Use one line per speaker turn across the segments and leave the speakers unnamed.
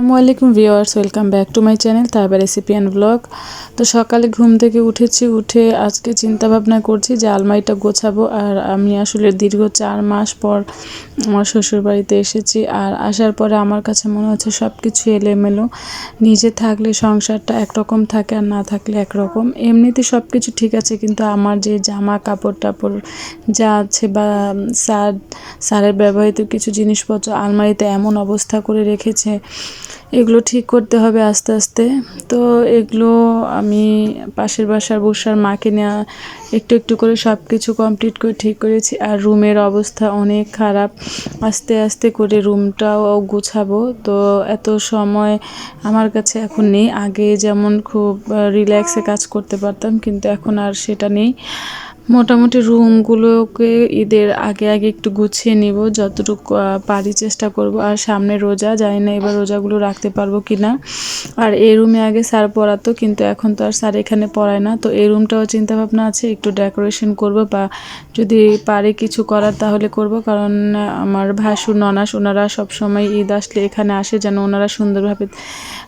আসসালামু আলাইকুম viewers, welcome back to my channel Taiba recipe and blog. তো সকালে ঘুম থেকে উঠেছি, উঠে আজকে চিন্তা ভাবনা করছি যে আলমারিটা গোছাবো, আর আমি আসলে দীর্ঘ চার মাস পর আমার শ্বশুর বাড়িতে এসেছি, আর আসার পরে আমার কাছে মনে হচ্ছে সব কিছু এলোমেলো। নিজে থাকলে সংসারটা একরকম থাকে আর না থাকলে একরকম। এমনিতে সব কিছু ঠিক আছে, কিন্তু আমার যে জামা কাপড় টাপড় যা আছে বা সার সারের ব্যবহৃত কিছু জিনিসপত্র আলমারিতে এমন অবস্থা করে রেখেছে এগুলো ঠিক করতে হবে আস্তে আস্তে। তো এগুলো আমি পাশের বাসার বসার মাকে নেওয়া একটু একটু করে সব কিছু কমপ্লিট করে ঠিক করেছি। আর রুমের অবস্থা অনেক খারাপ। আস্তে আস্তে করে রুমটাও গুছাবো। তো এত সময় আমার কাছে এখন নেই। আগে যেমন খুব রিল্যাক্সে কাজ করতে পারতাম, কিন্তু এখন আর সেটা নেই। মোটামুটি রুমগুলোকে ঈদের আগে আগে একটু গুছিয়ে নিব, যতটুকু পারি চেষ্টা করব। আর সামনে রোজা, জানি না এবার রোজাগুলো রাখতে পারব কি না আর এই রুমে আগে স্যার পড়াতো, কিন্তু এখন তো আর স্যার এখানে পড়ায় না। তো এই রুমটাও চিন্তাভাবনা আছে, একটু ডেকোরেশন করব বা যদি পারে কিছু করার তাহলে করব। কারণ আমার ভাসুর, ননাস, ওনারা সবসময় ঈদ আসলে এখানে আসে, যেন ওনারা সুন্দরভাবে,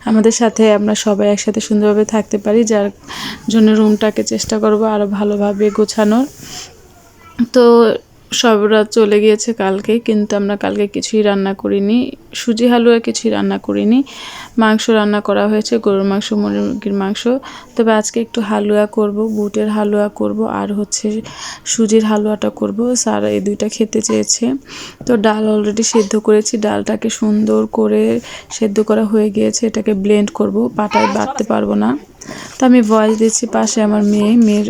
আমাদের সাথে আমরা সবাই একসাথে সুন্দরভাবে থাকতে পারি। যার জন্য রুমটাকে চেষ্টা করব আরও ভালোভাবে গোছানোর তো সবরা চলে গিয়েছে কালকে, কিন্তু আমরা কালকে কিছুই রান্না করিনি। সুজি হালুয়া কিছুই রান্না করিনি। মাংস রান্না করা হয়েছে, গরুর মাংস, মুরগির মাংস। তবে আজকে একটু হালুয়া করব, বুটের হালুয়া করব, আর হচ্ছে সুজির হালুয়াটা করব। স্যার এই দুইটা খেতে চেয়েছে। তো ডাল অলরেডি সেদ্ধ করেছি, ডালটাকে সুন্দর করে সেদ্ধ করা হয়ে গিয়েছে। এটাকে ব্লেন্ড করব, পাটায় বাটতে পারব না। তো আমি ভয়েস দিচ্ছি পাশে আমার মেয়ে, মেয়ের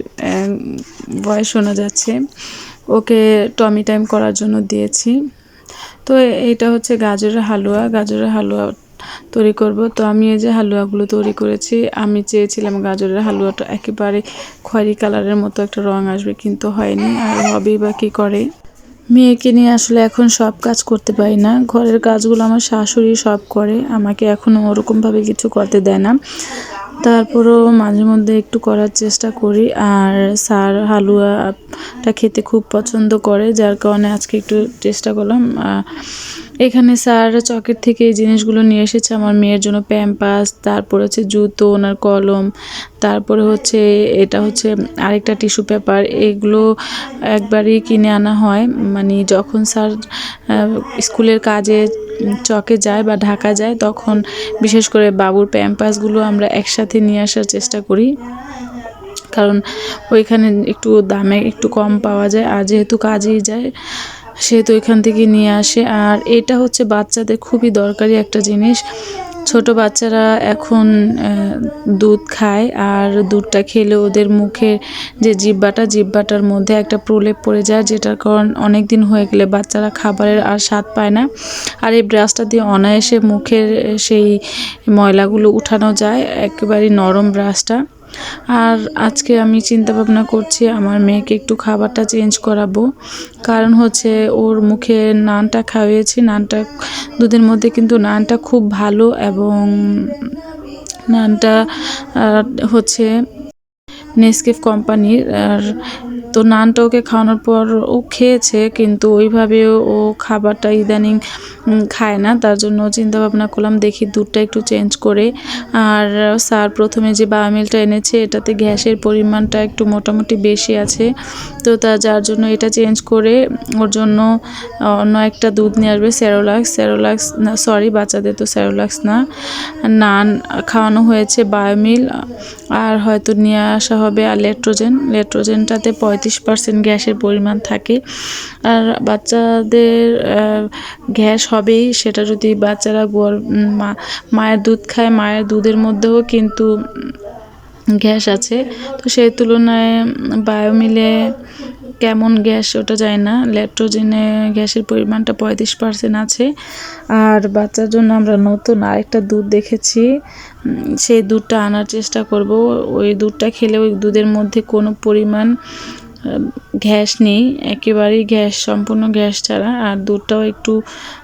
ভয়েস শোনা যাচ্ছে। ওকে টমি টাইম করার জন্য দিয়েছি। তো এইটা হচ্ছে গাজরের হালুয়া। গাজরের হালুয়া তৈরি করব। তো আমি এই যে হালুয়াগুলো তৈরি করেছি, আমি চেয়েছিলাম গাজরের হালুয়াটা একেবারে খয়েরি কালারের মতো একটা রং আসবে, কিন্তু হয়নি। আর হবেই বা কী করে? মেয়েকে নিয়ে আসলে এখন সব কাজ করতে পারি না। ঘরের কাজগুলো আমার শাশুড়ি সব করে, আমাকে এখনও ওরকমভাবে কিছু করতে দেয় না। তারপরও মাঝে মধ্যে একটু করার চেষ্টা করি। আর স্যার হালুয়াটা খেতে খুব পছন্দ করে, যার কারণে আজকে একটু চেষ্টা করলাম। এখানে স্যার চকের থেকে এই জিনিসগুলো নিয়ে এসেছে, আমার মেয়ের জন্য প্যাম্পাস, তারপর হচ্ছে জুতো, ওনার কলম, তারপরে হচ্ছে এটা হচ্ছে আরেকটা টিস্যু পেপার, এগুলো একবারই কিনে আনা হয়। মানে যখন স্যার স্কুলের কাজে চকে যায় বা ঢাকা যায়, তখন বিশেষ করে বাবুর প্যাম্পাসগুলো আমরা একসাথে নিয়ে আসার চেষ্টা করি। কারণ ওইখানে একটু দামে একটু কম পাওয়া যায়, আর যেহেতু কাজেই যায়, সেহেতু ওইখান থেকে নিয়ে আসে। আর এটা হচ্ছে বাচ্চাদের খুবই দরকারি একটা জিনিস। ছোট বাচ্চারা এখন দুধ খায় আর দুধটা খেলে ওদের মুখে যে জিব্বাটা, জিব্বাটার মধ্যে একটা প্রলেপ পড়ে যায়, যেটার কারণ অনেক দিন হয়ে গেলে বাচ্চারা খাবারের আর স্বাদ পায় না। আর এই ব্রাশটা দিয়ে অনায়াসে মুখের সেই ময়লাগুলো উঠানো যায়, একেবারে নরম ব্রাশটা। আর আজকে আমি চিন্তা ভাবনা করছি আমার মেয়েকে একটু খাবারটা চেঞ্জ করাবো। কারণ হচ্ছে ওর মুখে নানটা খাওয়িয়েছি, নানটা দুধের মধ্যে কিন্তু নানটা খুব ভালো এবং নানটা হচ্ছে নেসকেফ কোম্পানির, আর তো নানটা ওকে খাওয়ানোর পর ও খেয়েছে, কিন্তু ওইভাবে ও খাবারটা ইদানিং খায় না। তার জন্য চিন্তা ভাবনা করলাম, দেখি দুধটা একটু চেঞ্জ করে। আর স্যার প্রথমে যে বায়োমিলটা এনেছে, এটাতে গ্যাসের পরিমাণটা একটু মোটামুটি বেশি আছে। তো তা যার জন্য এটা চেঞ্জ করে ওর জন্য অন্য একটা দুধ নিয়ে আসবে স্যারোলাক্স স্যারোলাক্স না সরি বাচ্চাদের তো স্যারোলাক্স না। নান খাওয়ানো হয়েছে বায়োমিল আর হয়তো নিয়ে আসা হবে আর লেট্রোজেন লেট্রোজেনটাতে পঁয়ত্রিশ পার্সেন্ট গ্যাসের পরিমাণ থাকে। আর বাচ্চাদের গ্যাস হবেই, সেটা যদি বাচ্চারা মায়ের দুধ খায়, মায়ের দুধের মধ্যেও কিন্তু গ্যাস আছে। তো সেই তুলনায় বায়োমিলে কেমন গ্যাস ওটা যায় না। ল্যাট্রোজেনে গ্যাসের পরিমাণটা পঁয়ত্রিশ পার্সেন্ট আছে। আর বাচ্চার জন্য আমরা নতুন আরেকটা দুধ দেখেছি। সেই দুধটা আনার চেষ্টা করব। ওই দুধটা খেলে ওই দুধের মধ্যে কোনো পরিমাণ গ্যাস নেই, একেবারেই গ্যাস, সম্পূর্ণ গ্যাস ছাড়া, আর দুধটাও একটু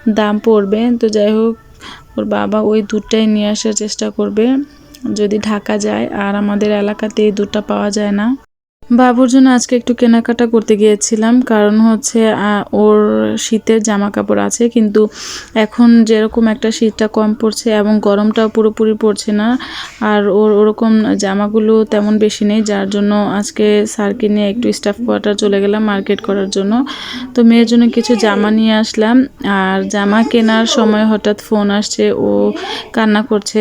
দাম পড়বে। তো যাই হোক, ওর বাবা ওই দুধটাই নিয়ে আসার চেষ্টা করবে। যদি ঢাকা যায়, আর আমাদের এলাকাতে এই দুধটা পাওয়া যায় না। বাবুর জন্য আজকে একটু কেনাকাটা করতে গিয়েছিলাম, কারণ হচ্ছে ওর শীতের জামা কাপড় আছে, কিন্তু এখন যেরকম একটা শীতটা কম পড়ছে এবং গরমটাও পুরোপুরি পড়ছে না, আর ওর ওরকম জামাগুলো তেমন বেশি নেই, যার জন্য আজকে স্যারকে নিয়ে একটু স্টাফ কোয়ার্টার চলে গেলাম মার্কেট করার জন্য। তো মেয়ের জন্য কিছু জামা নিয়ে আসলাম, আর জামা কেনার সময় হঠাৎ ফোন আসছে, ও কান্না করছে,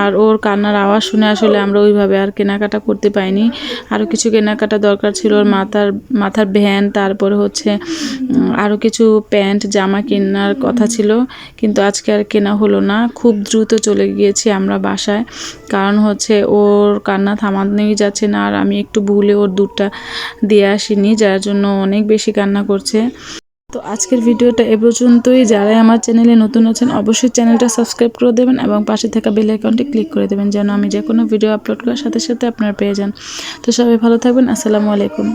আর ওর কান্নার আওয়াজ শুনে আসলে আমরা ওইভাবে আর কেনাকাটা করতে পাইনি আরও কিছু কেনাকাটা দরকার ছিল। ওর মাথার মাথার ভ্যান, তারপরে হচ্ছে আরও কিছু প্যান্ট, জামা কেনার কথা ছিল। কিন্তু আজকে আর কেনা হলো না। খুব দ্রুত চলে গিয়েছি আমরা বাসায়। কারণ হচ্ছে ওর কান্না থামানোই যাচ্ছে না। আর আমি একটু ভুলে ওর দুধটা দিয়ে আসিনি, যার জন্য অনেক বেশি কান্না করছে। তো আজকের ভিডিওটা এ পর্যন্তই। যারাই আমার চ্যানেলে নতুন আছেন, অবশ্যই চ্যানেলটা সাবস্ক্রাইব করে দেবেন এবং পাশে থাকা বেল আইকনটি ক্লিক করে দেবেন যেন আমি যে কোনো ভিডিও আপলোড করার সাথে সাথে আপনারা পেয়ে যান। তো সবাই ভালো থাকবেন। আসসালামু আলাইকুম।